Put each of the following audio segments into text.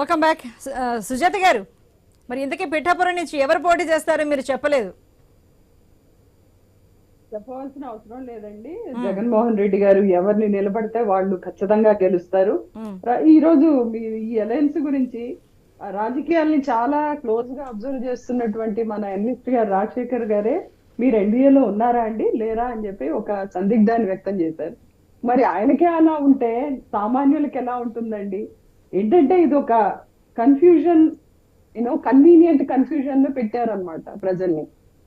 Welcome back Sujatha గారు మరి ఇంతకీ పిఠాపురం నుంచి ఎవరు పోటీ చేస్తారో మీరు చెప్పలేదు. చెప్పవలసిన అవసరం లేదండి. జగన్మోహన్ రెడ్డి గారు ఎవరిని నిలబడితే వాళ్ళు ఖచ్చితంగా గెలుస్తారు. రా- ఈ రోజు ఈ అలయన్స్ గురించి రాజకీయాల్ని చాలా క్లోజ్గా అబ్జర్వ్ చేస్తున్నటువంటి మన ఎన్నిస్ట్ గారు రాజశేఖర్ గారే మీరు ఎన్డీఏలో ఉన్నారా అండి? లేరా అని చెప్పి ఒక సందిగ్ధాన్ని వ్యక్తం చేశారు. మరి ఆయనకే అలా ఉంటే సామాన్యులకి ఎలా ఉంటుందండి? ఏంటంటే ఇది ఒక కన్ఫ్యూజన్ యూనో కన్వీనియంట్ కన్ఫ్యూజన్లో పెట్టారనమాట ప్రజల్ని.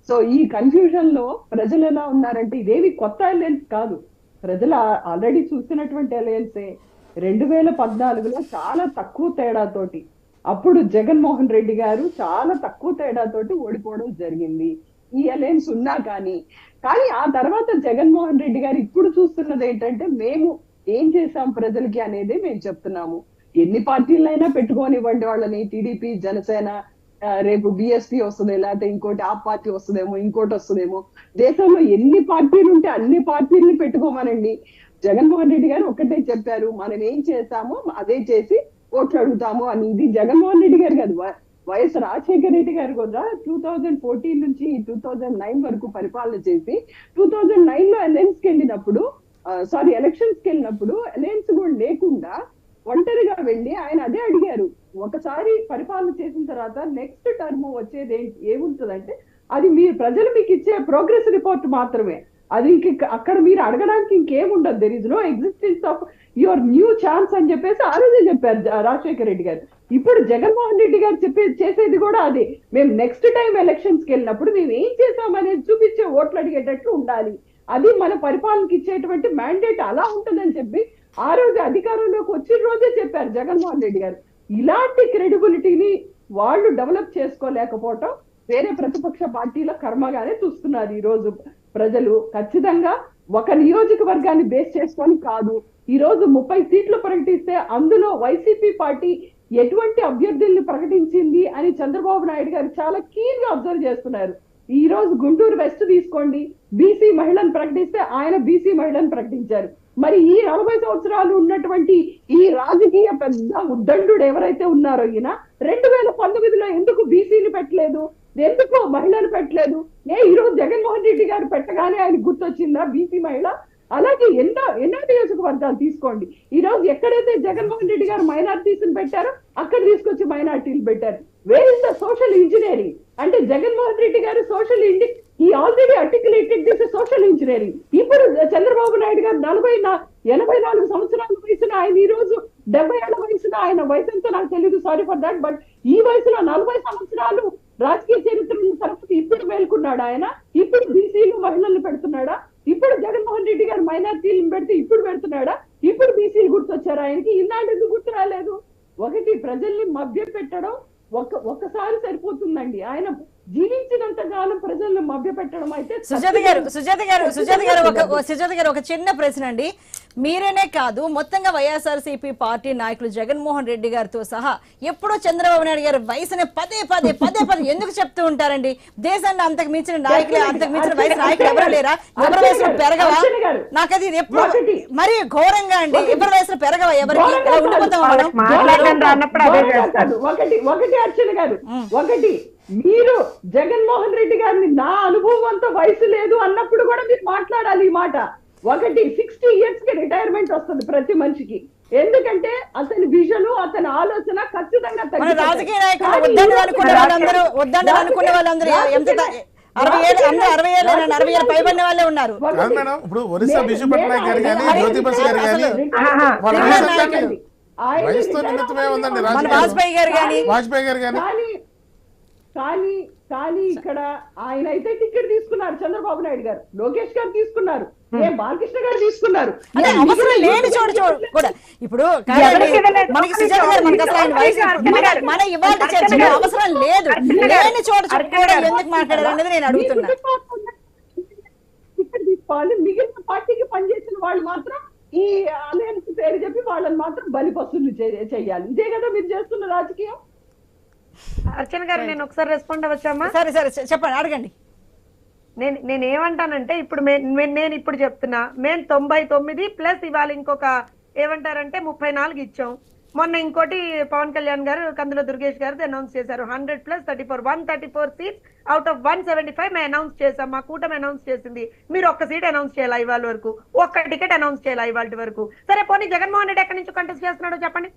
సో ఈ కన్ఫ్యూజన్లో ప్రజలు ఎలా ఉన్నారంటే ఇదేవి కొత్త అలయన్స్ కాదు. ప్రజలు ఆల్రెడీ చూసినటువంటి అలయన్సే రెండు వేల పద్నాలుగులో చాలా తక్కువ తేడాతోటి అప్పుడు జగన్మోహన్ రెడ్డి గారు చాలా తక్కువ తేడాతోటి ఓడిపోవడం జరిగింది. ఈ అలయన్స్ ఉన్నా కానీ కానీ ఆ తర్వాత జగన్మోహన్ రెడ్డి గారు ఇప్పుడు చూస్తున్నది ఏంటంటే మేము ఏం చేశాం ప్రజలకి అనేది మేము చెప్తున్నాము. ఎన్ని పార్టీలైనా పెట్టుకోనివ్వండి వాళ్ళని. టీడీపీ జనసేన రేపు బిఎస్పీ వస్తుంది లేకపోతే ఇంకోటి ఆ పార్టీ వస్తుందేమో ఇంకోటి వస్తుందేమో. దేశంలో ఎన్ని పార్టీలు ఉంటే అన్ని పార్టీల్ని పెట్టుకోమనండి. జగన్మోహన్ రెడ్డి గారు ఒకటే చెప్పారు మనం ఏం చేస్తామో అదే చేసి ఓట్లు అడుగుతాము అని. ఇది జగన్మోహన్ రెడ్డి గారు కాదు వైఎస్ రాజశేఖర రెడ్డి గారు కూడా టూ థౌజండ్ ఫోర్టీన్ నుంచి టూ థౌజండ్ నైన్ వరకు పరిపాలన చేసి టూ థౌజండ్ నైన్లో అలయన్స్కి వెళ్ళినప్పుడు సారీ ఎలక్షన్స్కి వెళ్ళినప్పుడు అలయన్స్ కూడా లేకుండా వెళ్ళి ఆయన అదే అడిగారు. ఒకసారి పరిపాలన చేసిన తర్వాత నెక్స్ట్ టర్మ్ వచ్చేది ఏంటి ఏముంటుందంటే అది మీరు ప్రజలు మీకు ఇచ్చే ప్రోగ్రెస్ రిపోర్ట్ మాత్రమే. అది ఇంక అక్కడ మీరు అడగడానికి ఇంకేముండదు. There is no existence of your new chance అని చెప్పేసి ఆ రోజే చెప్పారు రాజశేఖర రెడ్డి గారు. ఇప్పుడు జగన్మోహన్ రెడ్డి గారు చెప్పే చేసేది కూడా అదే. మేము నెక్స్ట్ టైం ఎలక్షన్స్కి వెళ్ళినప్పుడు మేము ఏం చేసామనేది చూపించే ఓట్లు అడిగేటట్లు ఉండాలి. అది మన పరిపాలనకి ఇచ్చేటువంటి మ్యాండేట్ అలా ఉంటుందని చెప్పి ఆ రోజు అధికారంలోకి వచ్చిన రోజే చెప్పారు జగన్మోహన్ రెడ్డి గారు. ఇలాంటి క్రెడిబిలిటీని వాళ్ళు డెవలప్ చేసుకోలేకపోవటం వేరే ప్రతిపక్ష పార్టీల కర్మగానే చూస్తున్నారు ఈ రోజు ప్రజలు. ఖచ్చితంగా ఒక నియోజకవర్గాన్ని బేస్ చేసుకొని కాదు ఈ రోజు ముప్పై సీట్లు ప్రకటిస్తే అందులో వైసీపీ పార్టీ ఎటువంటి అభ్యర్థుల్ని ప్రకటించింది అని చంద్రబాబు నాయుడు గారు చాలా కీన్గా అబ్జర్వ్ చేస్తున్నారు. ఈ రోజు గుంటూరు వెస్ట్ తీసుకోండి బీసీ మహిళను ప్రకటిస్తే ఆయన బీసీ మహిళను ప్రకటించారు. మరి ఈ నలభై సంవత్సరాలు ఉన్నటువంటి ఈ రాజకీయ పెద్ద ఉద్దండు ఎవరైతే ఉన్నారో ఈయన రెండు వేల పంతొమ్మిదిలో ఎందుకు బీసీలు పెట్టలేదు? ఎందుకు మహిళలు పెట్టలేదు? ఏ ఈరోజు జగన్మోహన్ రెడ్డి గారు పెట్టగానే ఆయన గుర్తొచ్చిందా? బీసీ మహిళ? అలాగే ఎన్నో ఎన్నో నియోజకవర్గాలు తీసుకోండి. ఈ రోజు ఎక్కడైతే జగన్మోహన్ రెడ్డి గారు మైనార్టీస్ని పెట్టారో అక్కడ తీసుకొచ్చి మైనార్టీలు పెట్టారు. Where is the social engineering అంటే జగన్మోహన్ రెడ్డి గారు సోషల్ ఇండి ఈ already articulated this social engineering ఇప్పుడు చంద్రబాబు నాయుడు గారు నలభై ఎనభై నాలుగు సంవత్సరాల వయసున ఆయన ఈ రోజు డెబ్బై ఏళ్ళ వయసున ఆయన వయసు ఎంతో నాకు తెలియదు సారీ ఫర్ దాట్ బట్ ఈ వయసులో నలభై సంవత్సరాలు రాజకీయ చరిత్ర ఉన్న ఇప్పుడు మేల్కొన్నాడు ఆయన? ఇప్పుడు బీసీలు మహిళలు పెడుతున్నాడా? ఇప్పుడు జగన్మోహన్ రెడ్డి గారు మైనార్టీలు పెడితే ఇప్పుడు పెడుతున్నాడా? ఇప్పుడు బీసీలు గుర్తొచ్చారు ఆయనకి? ఇన్నాళ్ళు ఎందుకు గుర్తు రాలేదు? ఒకటి ప్రజల్ని మభ్య పెట్టడం ఒక ఒక్కసారి సరిపోతుందండి. ఆయన జీవించినంత కాలం ప్రజల్ని మభ్య పెట్టడం అయితే సుజాత గారు సుజాత గారు సుజాత గారు ఒక సుజాత గారు ఒక చిన్న ప్రశ్న అండి. మీరేనే కాదు మొత్తంగా వైఎస్ఆర్సీపీ పార్టీ నాయకులు జగన్మోహన్ రెడ్డి గారితో సహా ఎప్పుడో చంద్రబాబు నాయుడు గారి వయసుని పదే పదే పదే పదే ఎందుకు చెప్తూ ఉంటారండి? దేశాన్ని అంతకు మించిన నాయకులు అంతకు మించిన వయసు నాయకులు ఎవరు లేరా? ఎవరి వయసులో పెరగవా. నాకు అది ఎప్పుడు. మరి ఘోరంగా అండి. ఎవరి వయసులో పెరగవా ఎవరికి? ఇలా. ఒకటి. ఒకటి అర్చన గారు. ఒకటి. మీరు జగన్మోహన్ రెడ్డి గారిని నా అనుభవం అంత వయసు లేదు అన్నప్పుడు కూడా మీరు మాట్లాడాలి ఈ మాట. ఒకటి సిక్స్టీ ఇయర్స్కి రిటైర్మెంట్ వస్తుంది ప్రతి మనిషికి ఎందుకంటే అతని విజన్ అతని ఆలోచన ఖచ్చితంగా. రాజకీయ నాయకులు అరవై ఏళ్ళు అందరూ అరవై ఏళ్ళు అరవై ఏళ్ళు పైబడిన వాళ్ళే ఉన్నారు ఒకటి. కాదు మేడం ఇప్పుడు ఒరిస్సా నేను- బిజు పట్నాయక్ గారు నేను కానీ ఆయన జ్యోతి బసు గారు కానీ రిటైర్ ఆహా. వాళ్ళ సీనియర్ వయసు ఎంత నాయకులు. అండి? ఆయన వయసుతో రిటైర్ నిమిత్తమే ఉందండి అవ్వాలి. మన రాజకీయం. వాజ్పేయి గారు కానీ వాజ్పేయి గారు కానీ కానీ కానీ ఇక్కడ ఆయన అయితే టికెట్ తీసుకున్నారు చంద్రబాబు నాయుడు గారు. లోకేష్ గారు తీసుకున్నారు. ఏ బాలకృష్ణ గారు తీసుకున్నారు. అవసరం లేని చోటు కూడా ఇప్పుడు? మనకి సుజాత గారు మనకి అసలు ఆయన వయసు మన ఇవాళ చర్చలో అవసరం లేదు. లేని చోటు చోటు కూడా ఎందుకు మాట్లాడారు అనేది నేను అడుగుతున్నా. టికెట్ తీసుకోవాలి. మిగిలిన పార్టీకి పనిచేసిన వాళ్ళు మాత్రం ఈ అలయన్స్ పేరు చెప్పి వాళ్ళని మాత్రం బలిపసులు చే- చేయాలి. ఇదే కదా మీరు చేస్తున్న రాజకీయం? అర్చన గారు నేను ఒకసారి రెస్పాండ్ అవ్వచ్చామా సరే సరే చెప్పండి అడగండి. నేను నేను ఏమంటానంటే ఇప్పుడు నేను ఇప్పుడు చెప్తున్నా మేము తొంభై తొమ్మిది ప్లస్ ఇవాళ ఇంకొక ఏమంటారంటే ముప్పై నాలుగు ఇచ్చాం. మొన్న ఇంకోటి పవన్ కళ్యాణ్ గారు కందుల దుర్గేష్ గారు అనౌన్స్ చేశారు. Hundred plus thirty four one thirty four seats out of one seventy five మేము అనౌన్స్ చేసాం మా కూటమి అనౌన్స్ చేసింది. మీరు ఒక్క సీట్ అనౌన్స్ చేయాలి ఇవాళ వరకు? ఒక్క టికెట్ అనౌన్స్ చేయాలి ఇవాళ వరకు? సరే పోనీ జగన్మోహన్ రెడ్డి ఎక్కడి నుంచి కంటెస్ట్ చేస్తున్నాడో చెప్పండి.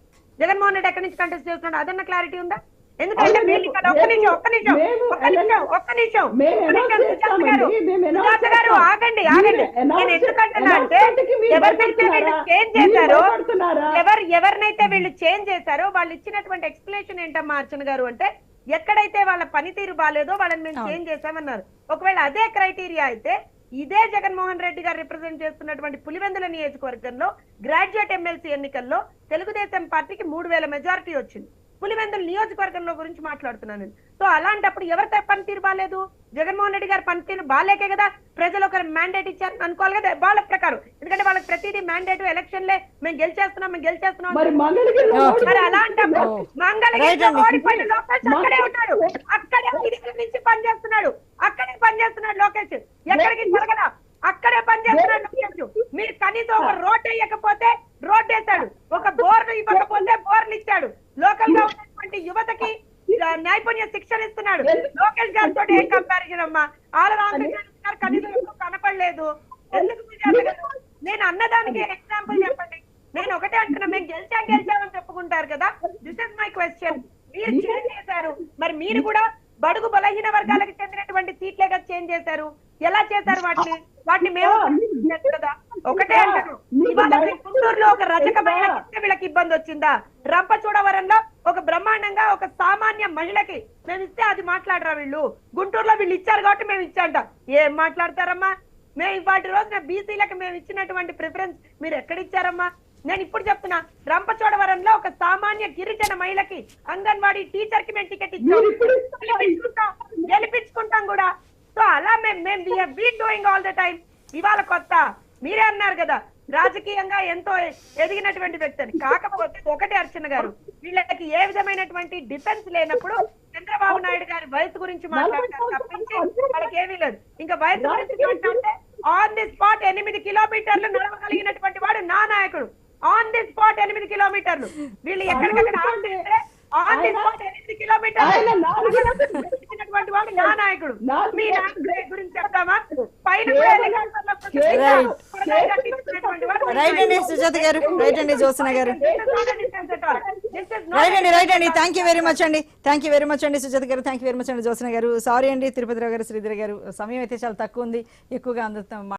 జగన్మోహన్ రెడ్డి ఎక్కడి నుంచి కంటెస్ట్ చేస్తున్నాడు అదన్న క్లారిటీ ఉందా? ఎందుకంటే అవును, మీరు ఇక్కడ ఒక్క నిమిషం ఒక్క నిమిషం మేము ఒక్క నిమిషం ఒక్క నిమిషం మేము ఒక్క నిమిషం announce సుజాత గారు చేస్తామండి, మేము announce సుజాత గారు చేస్తాం. ఆగండి ఆగండి మీరు announce నేను ఎందుకంటున్నా అంటే announcement కి మీరు ఎవరినైతే వీళ్ళు భయపడుతున్నారా? చేంజ్ మీరు చేశారో భయపడుతున్నారా? ఎవరు ఎవరినైతే వీళ్ళు చేంజ్ చేశారో వాళ్ళు ఇచ్చినటువంటి ఎక్స్ప్లెనేషన్ ఏంటమ్మా అర్చన గారు అంటే ఎక్కడైతే వాళ్ళ పనితీరు బాగాలేదో వాళ్ళని మేము చేంజ్ చేశామన్నారు ఒకవేళ అదే క్రైటీరియా అయితే ఇదే జగన్మోహన్ రెడ్డి గారు రిప్రజెంట్ చేస్తున్నటువంటి పులివెందుల నియోజకవర్గంలో గ్రాడ్యుయేట్ ఎమ్మెల్సీ ఎన్నికల్లో తెలుగుదేశం పార్టీకి మూడు వేల మెజారిటీ వచ్చింది పులివెందుల నియోజకవర్గంలో గురించి మాట్లాడుతున్నాను నేను. సో అలాంటప్పుడు ఎవరి పనితీరు బాగాలేదు జగన్మోహన్ రెడ్డి గారి పనితీరు బాగాలేకే కదా? ప్రజలు ఒక మ్యాండేట్ ఇచ్చారు అనుకోవాలి కదా? వాళ్ళ ప్రకారం. ఎందుకంటే వాళ్ళకి ప్రతిదీ మ్యాండేట్ ఎలక్షన్లే మేము గెలిచేస్తున్నాం మేము గెలిచేస్తున్నాం మరి అలాంటప్పుడు. ఓడిపోయిన లోకేష్ అక్కడే ఉన్నాడు. అక్కడే ఐదు నుంచి పనిచేస్తున్నాడు. అక్కడే పనిచేస్తున్నాడు లోకేష్. ఎక్కడికి జరగల అక్కడే పనిచేస్తున్నాడు లోకేష్. మీరు కనీసం ఒక రోడ్ వేయకపోతే రోడ్ వేశాడు. ఒక బోర్డు ఇవ్వకపోతే లోకల్గా ఉన్నటువంటి యువతకి నైపుణ్య శిక్షణ ఇస్తున్నాడు లోకేష్ గారితో ఏం కంపారిజన్ అమ్మా? ఆల రామకృష్ణ గారు కనీసం కనపడలేదు. ఎందుకు? నేను అన్నదానికి ఎగ్జాంపుల్ చెప్పండి. నేను ఒకటే అంటున్నా మేము గెలిచాం గెలిచామని చెప్పుకుంటారు కదా? దిస్ ఇస్ మై క్వశ్చన్ మీరు చేంజ్ చేశారు. మరి మీరు కూడా బడుగు బలహీన వర్గాలకు చెందినటువంటి సీట్లే కదా చేంజ్ చేశారు వాటిని వాటిని మేము చేయలేదు కదా ఒకటే అంటాను ఇవాళ మీరు గుంటూరులో ఒక రజక మహిళకి ఇస్తే వీళ్ళకి ఇబ్బంది వచ్చిందా? రంపచూడవరంలో ఒక బ్రహ్మాండంగా ఒక సామాన్య మహిళకి మేము ఇస్తే అది మాట్లాడరా వీళ్ళు? గుంటూరులో వీళ్ళు ఇచ్చారు కాబట్టి మేము ఇచ్చాంట. ఏం మాట్లాడతారమ్మా? మేము వాటి రోజున బీసీలకు మేము ఇచ్చినటువంటి ప్రిఫరెన్స్ మీరు ఎక్కడ ఇచ్చారమ్మా నేను ఇప్పుడు చెప్తున్నా రంపచోడవరంలో ఒక సామాన్య గిరిజన మహిళకి అంగన్వాడీ టీచర్కి మేము టికెట్ ఇచ్చాం. గెలిపించుకుంటాం. కూడా. సో అలా మేము మేము డూయింగ్ ఆల్ ద టైం ఇవాళ కొత్త. మీరే అన్నారు కదా రాజకీయంగా ఎంతో ఎదిగినటువంటి వ్యక్తి అని. కాకపోతే ఒకటే అర్చన గారు వీళ్ళకి ఏ విధమైనటువంటి డిఫెన్స్ లేనప్పుడు చంద్రబాబు నాయుడు గారి వయసు గురించి మాట్లాడతారు తప్పించి వాళ్ళకి ఏమీ లేదు. ఇంకా వయసు గురించి ఆన్ ది స్పాట్ ఎనిమిది కిలోమీటర్లు నడవగలిగినటువంటి వాడు నా నాయకుడు. ఆన్ ది స్పాట్ ఎనిమిది కిలోమీటర్లు. వీళ్ళు ఎక్కడికక్కడ ఆన్ ది స్పాట్ ఎనిమిది కిలోమీటర్లు వాడు నా నాయకుడు. మీ నాయకుడి గురించి చెప్తామా? పైన రైట్ అండి సుజాత గారు రైట్ అండి జోసన గారు రైట్ అండి రైట్ అండి థ్యాంక్ యూ వెరీ మచ్ అండి థ్యాంక్ యూ వెరీ మచ్ అండి సుజాత గారు థ్యాంక్ యూ వెరీ మచ్ అండి జోసన గారు సారీ అండి తిరుపతిరావు గారు శ్రీధర్ గారు సమయం అయితే చాలా తక్కువ ఉంది. ఎక్కువగా అందుతాం